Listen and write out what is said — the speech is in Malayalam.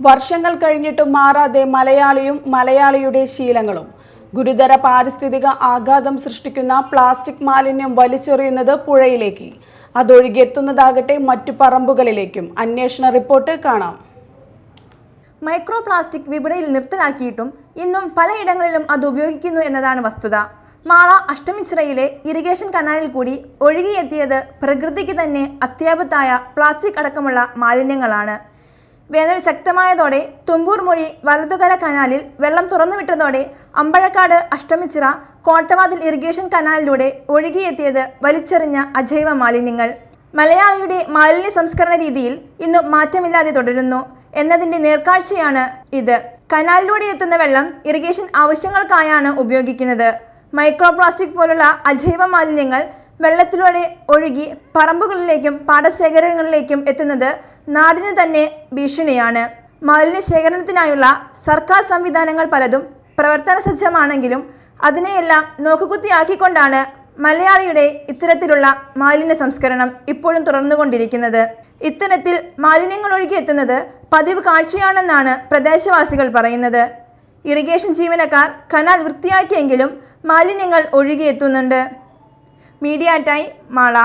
വർഷങ്ങൾ കഴിഞ്ഞിട്ടും മാറാതെ മലയാളിയും മലയാളിയുടെ ശീലങ്ങളും. ഗുരുതര പാരിസ്ഥിതിക ആഘാതം സൃഷ്ടിക്കുന്ന പ്ലാസ്റ്റിക് മാലിന്യം വലിച്ചെറിയുന്നത് പുഴയിലേക്ക്. അതൊഴുകിയെത്തുന്നതാകട്ടെ മറ്റു പറമ്പുകളിലേക്കും. അന്വേഷണ റിപ്പോർട്ട് കാണാം. മൈക്രോ പ്ലാസ്റ്റിക് വിപണിയിൽ നിർത്തലാക്കിയിട്ടും ഇന്നും പലയിടങ്ങളിലും അത് ഉപയോഗിക്കുന്നു എന്നതാണ് വസ്തുത. മാള അഷ്ടമിച്ചിറയിലെ ഇറിഗേഷൻ കനാലിൽ കൂടി ഒഴുകിയെത്തിയത് പ്രകൃതിക്ക് തന്നെ അത്യാപത്തായ പ്ലാസ്റ്റിക് അടക്കമുള്ള മാലിന്യങ്ങളാണ്. വേനൽ ശക്തമായതോടെ തുമ്പൂർ മൊഴി വലതുകര കനാലിൽ വെള്ളം തുറന്നുവിട്ടതോടെ അമ്പഴക്കാട് അഷ്ടമിച്ചിറ കോട്ടവാതിൽ ഇറിഗേഷൻ കനാലിലൂടെ ഒഴുകിയെത്തിയത് വലിച്ചെറിഞ്ഞ അജൈവ മാലിന്യങ്ങൾ. മലയാളിയുടെ മാലിന്യ സംസ്കരണ രീതിയിൽ ഇന്നും മാറ്റമില്ലാതെ തുടരുന്നു. എന്നതിന്റെ നേർക്കാഴ്ചയാണ് ഇത്. കനാലിലൂടെ എത്തുന്ന വെള്ളം ഇറിഗേഷൻ ആവശ്യങ്ങൾക്കായാണ് ഉപയോഗിക്കുന്നത്. മൈക്രോ പ്ലാസ്റ്റിക് പോലുള്ള അജൈവ മാലിന്യങ്ങൾ വെള്ളത്തിലൂടെ ഒഴുകി പറമ്പുകളിലേക്കും പാടശേഖരങ്ങളിലേക്കും എത്തുന്നത് നാടിന് തന്നെ ഭീഷണിയാണ്. മാലിന്യ ശേഖരണത്തിനായുള്ള സർക്കാർ സംവിധാനങ്ങൾ പലതും പ്രവർത്തന സജ്ജമാണെങ്കിലും അതിനെയെല്ലാം നോക്കുകുത്തിയാക്കിക്കൊണ്ടാണ് മലയാളിയുടെ ഇത്തരത്തിലുള്ള മാലിന്യ സംസ്കരണം ഇപ്പോഴും തുടർന്നുകൊണ്ടിരിക്കുന്നത്. ഇത്തരത്തിൽ മാലിന്യങ്ങൾ ഒഴുകിയെത്തുന്നത് പതിവ് കാഴ്ചയാണെന്നാണ് പ്രദേശവാസികൾ പറയുന്നത്. ഇറിഗേഷൻ ജീവനക്കാർ കനാൽ വൃത്തിയാക്കിയെങ്കിലും മാലിന്യങ്ങൾ ഒഴുകിയെത്തുന്നുണ്ട് മീഡിയ ടൈം മാള.